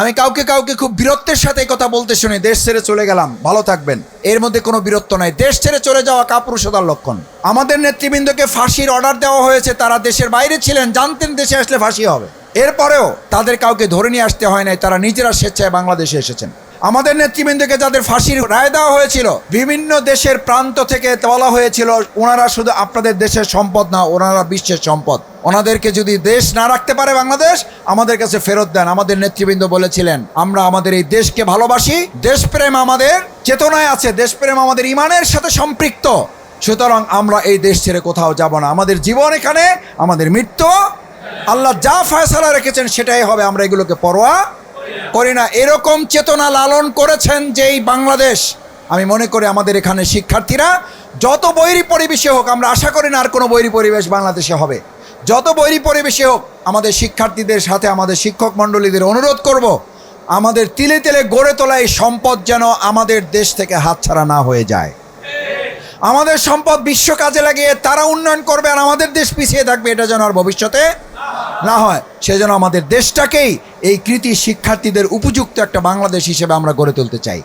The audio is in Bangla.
আমি কাউকে কাউকে খুব বীরত্বের সাথে কথা বলতে শুনি, দেশ ছেড়ে চলে গেলাম। ভালো থাকবেন। এর মধ্যে কোনো বীরত্ব নাই। দেশ ছেড়ে চলে যাওয়া কাপুরুষতার লক্ষণ। আমাদের নেতৃবৃন্দকে ফাঁসির অর্ডার দেওয়া হয়েছে, তারা দেশের বাইরে ছিলেন, জানতেন দেশে আসলে ফাঁসি হবে। এরপরেও তাদের কাউকে ধরে নিয়ে আসতে হয় নাই, তারা নিজেরা স্বেচ্ছায় বাংলাদেশে এসেছেন। আমাদের নেতৃবৃন্দকে যাদের ফাঁসির রায় দেওয়া হয়েছিল, বিভিন্ন দেশের প্রান্ত থেকে বলা হয়েছিল, ওনারা শুধু আপনাদের দেশের সম্পদ না, ওনারা বিশ্বের সম্পদ। ওনাদেরকে যদি দেশ না রাখতে পারে বাংলাদেশ, আমাদের কাছে ফেরত দেন। আমাদের নেতৃবৃন্দ বলেছিলেন, আমরা আমাদের এই দেশকে ভালোবাসি। দেশপ্রেম আমাদের চেতনায় আছে, দেশপ্রেম আমাদের ইমানের সাথে সম্পৃক্ত। সুতরাং আমরা এই দেশ ছেড়ে কোথাও যাব না। আমাদের জীবন এখানে, আমাদের মৃত্যু আল্লাহ যা ফয়সালা রেখেছেন, সেটাই হবে। আমরা এগুলোকে পরোয়া করি না এরকম চেতনা লালন করেছেন যে এই বাংলাদেশ, আমি মনে করি আমাদের এখানে শিক্ষার্থীরা, যত বৈরী পরিবেশে হোক, আমরা আশা করি না আর কোনো বৈরী পরিবেশ বাংলাদেশে হবে। যত বৈরী পরিবেশে হোক, আমাদের শিক্ষার্থীদের সাথে আমাদের শিক্ষক মণ্ডলীদের অনুরোধ করব, আমাদের তিলে তিলে গড়ে তোলা এই সম্পদ যেন আমাদের দেশ থেকে হাতছাড়া না হয়ে যায়। আমাদের সম্পদ বিশ্ব কাজে লাগিয়ে তারা উন্নয়ন করবে আর আমাদের দেশ পিছিয়ে থাকবে, এটা যেন আর ভবিষ্যতে না হয়, সেজন্য আমাদের দেশটাকেই এই কৃতি শিক্ষার্থীদের উপযুক্ত একটা বাংলাদেশ হিসেবে আমরা গড়ে তুলতে চাই।